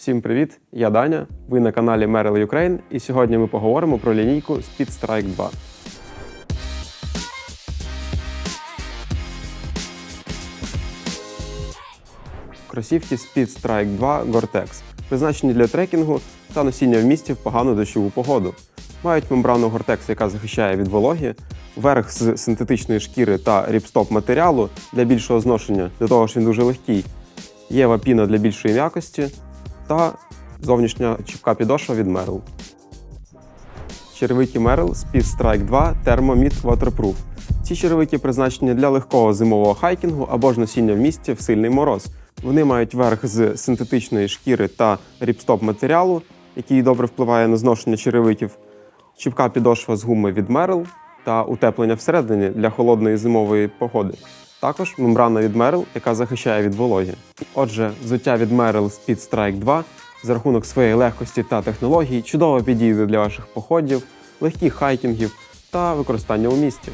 Всім привіт! Я Даня. Ви на каналі Merrill Ukraine, і сьогодні ми поговоримо про лінійку Speed Strike 2. Кросівки Speed Strike 2 Gore-Tex призначені для трекінгу та носіння в місті в погану дощову погоду. Мають мембрану Gore-Tex, яка захищає від вологи, верх з синтетичної шкіри та ріпстоп матеріалу для більшого зношення, до того ж він дуже легкий. Є вапіна для більшої м'якості та зовнішня чіпка підошва від Merrell. Черевики Merrell Speed Strike 2 Thermomid Waterproof. Ці черевики призначені для легкого зимового хайкінгу або ж носіння в місті в сильний мороз. Вони мають верх з синтетичної шкіри та ріпстоп матеріалу, який добре впливає на зношення черевиків, чіпка підошва з гуми від Merrell та утеплення всередині для холодної зимової погоди. Також мембрана від Merrell, яка захищає від вологи. Отже, взуття від Merrell Speed Strike 2 за рахунок своєї легкості та технологій чудово підійде для ваших походів, легких хайкінгів та використання у місті.